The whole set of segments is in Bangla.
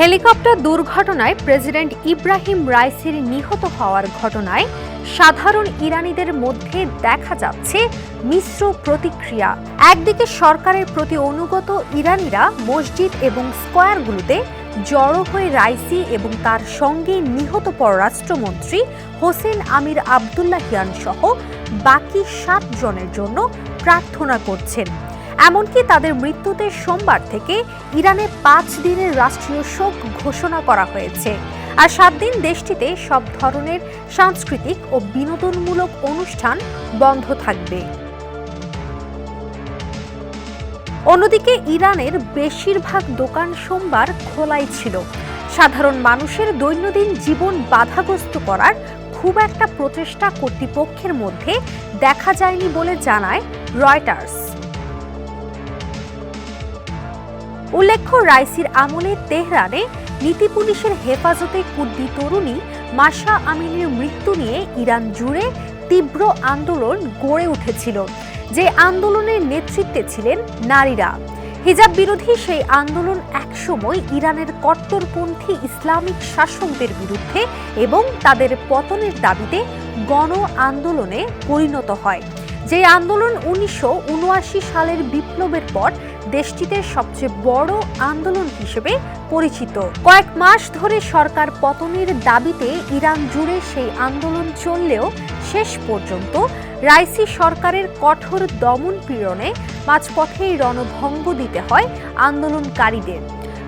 হেলিকপ্টার দুর্ঘটনায় প্রেসিডেন্ট ইব্রাহিম রাইসির নিহত হওয়ার ঘটনায় সাধারণ ইরানিদের মধ্যে দেখা যাচ্ছে মিশ্র প্রতিক্রিয়া। একদিকে সরকারের প্রতি অনুগত ইরানিরা মসজিদ এবং স্কোয়ারগুলোতে জড়ো হয়ে রাইসি এবং তার সঙ্গে নিহত পররাষ্ট্রমন্ত্রী হোসেন আমির আবদুল্লাহিয়ান সহ বাকি সাত জনের জন্য প্রার্থনা করছেন। এমনকি তাদের মৃত্যুতে সোমবার থেকে ইরানে পাঁচ দিনের রাষ্ট্রীয় শোক ঘোষণা করা হয়েছে। আর সাত দিন দেশটিতে সব ধরনের সাংস্কৃতিক ও বিনোদনমূলক অনুষ্ঠান বন্ধ থাকবে। অন্যদিকে ইরানের বেশিরভাগ দোকান সোমবার খোলাই ছিল। সাধারণ মানুষের দৈনন্দিন জীবন বাধাগ্রস্ত করার খুব একটা প্রচেষ্টা কর্তৃপক্ষের মধ্যে দেখা যায়নি বলে জানায় রয়টার্স। উল্লেখ্য, রাইসির আমলে তেহরানে নীতি পুলিশের হেফাজতে কুর্দি তরুণী মাসা আমিনের মৃত্যু নিয়ে ইরান জুড়ে তীব্র আন্দোলন গড়ে উঠেছিল, যে আন্দোলনের নেতৃত্বে ছিলেন নারীরা। হিজাব বিরোধী সেই আন্দোলন একসময় ইরানের কট্টরপন্থী ইসলামিক শাসকদের বিরুদ্ধে এবং তাদের পতনের দাবিতে গণ আন্দোলনে পরিণত হয়। যে আন্দোলন উনিশশো উনআশি সালের বিপ্লবের পর দেশটিতে সবচেয়ে বড় আন্দোলন হিসেবে পরিচিত। কয়েক মাস ধরে সরকার পতনের দাবিতে ইরান জুড়ে সেই আন্দোলন চললেও শেষ পর্যন্ত রাইসি সরকারের কঠোর দমন পীড়নে মাঝপথেই রণভঙ্গ দিতে হয় আন্দোলনকারীদের।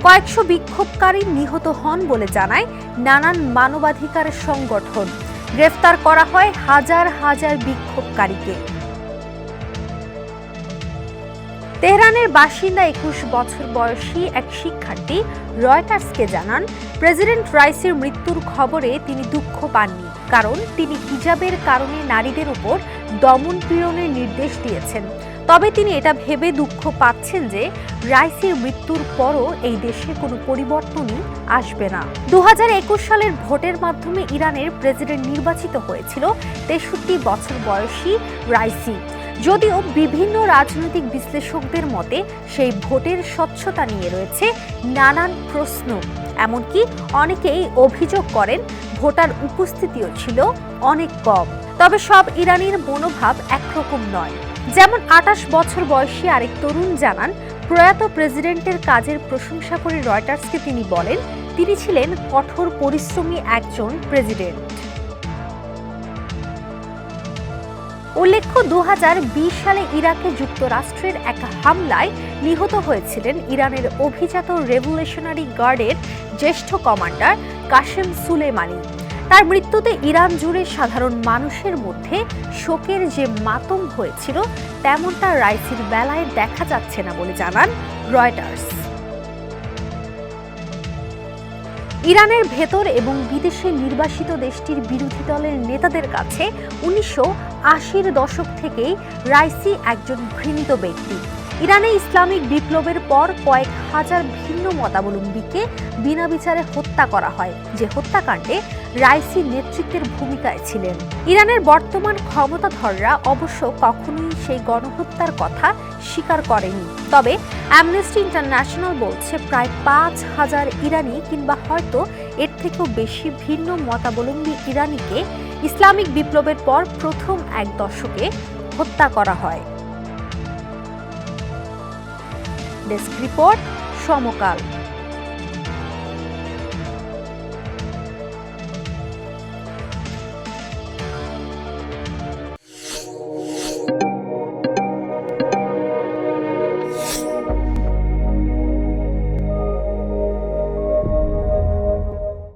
কয়েকশো বিক্ষোভকারী নিহত হন বলে জানায় নানান মানবাধিকার সংগঠন। গ্রেফতার করা হয় হাজার হাজার বিক্ষোভকারীকে। তেহরানের বাসিন্দা একুশ বছর বয়সী এক শিক্ষার্থী রয়টার্সকে জানান, প্রেসিডেন্ট রাইসির মৃত্যুর খবরে তিনি দুঃখ পাননি, কারণ তিনি হিজাবের কারণে নারীদের উপর দমন পীড়নের নির্দেশ দিয়েছেন। তবে তিনি এটা ভেবে দুঃখ পাচ্ছেন যে রাইসির মৃত্যুর পরও এই দেশে কোনো পরিবর্তনই আসবে না। দু হাজার একুশ সালের ভোটের মাধ্যমে ইরানের প্রেসিডেন্ট নির্বাচিত হয়েছিল তেষট্টি বছর বয়সী রাইসি। যদিও বিভিন্ন রাজনৈতিক বিশ্লেষকদের মতে সেই ভোটের স্বচ্ছতা নিয়ে রয়েছে নানান প্রশ্ন। এমনকি অনেকেই অভিযোগ করেন ভোটার উপস্থিতিও ছিল অনেক কম। তবে সব ইরানির মনোভাব একরকম নয়। যেমন আটাশ বছর বয়সী আরেক তরুণ জানান, প্রয়াত প্রেসিডেন্টের কাজের প্রশংসা করে রয়টার্সকে তিনি বলেন, তিনি ছিলেন কঠোর পরিশ্রমী একজন প্রেসিডেন্ট। উল্লেখ্য দু হাজার বিশ সালে ইরাকে যুক্তরাষ্ট্রের এক হামলায় নিহত হয়েছিলেন ইরানের অভিজাত রেভলিউশনারি গার্ডের জ্যেষ্ঠ কমান্ডার কাশেম সুলেমানি। তার মৃত্যুতে ইরান জুড়ে সাধারণ মানুষের মধ্যে শোকের যে মাতম হয়েছিল, তেমনটা রাইসির বেলায় দেখা যাচ্ছে না বলে জানান রয়টার্স। ইরানের ভেতর এবং বিদেশে নির্বাসিত দেশটির বিরোধী দলের নেতাদের কাছে উনিশশো আশির দশক থেকেই রাইসি একজন ঘৃণিত ব্যক্তি। ইরানে ইসলামিক বিপ্লবের পর কয়েক হাজার ভিন্ন মতাবলম্বীকে বিনা বিচারে হত্যা করা হয়। যে হত্যাকাণ্ডে রাইসি নেতৃত্বের ভূমিকায় ছিলেন। ইরানের বর্তমান ক্ষমতাধররা অবশ্য কখনোই সেই গণহত্যার কথা স্বীকার করেনি। তবে অ্যামনেস্টি ইন্টারন্যাশনাল বলছে, প্রায় পাঁচ হাজার ইরানি কিংবা হয়তো এর থেকেও বেশি ভিন্ন মতাবলম্বী ইরানিকে ইসলামিক বিপ্লবের পর প্রথম এক দশকে হত্যা করা হয়। Desk report Samakal.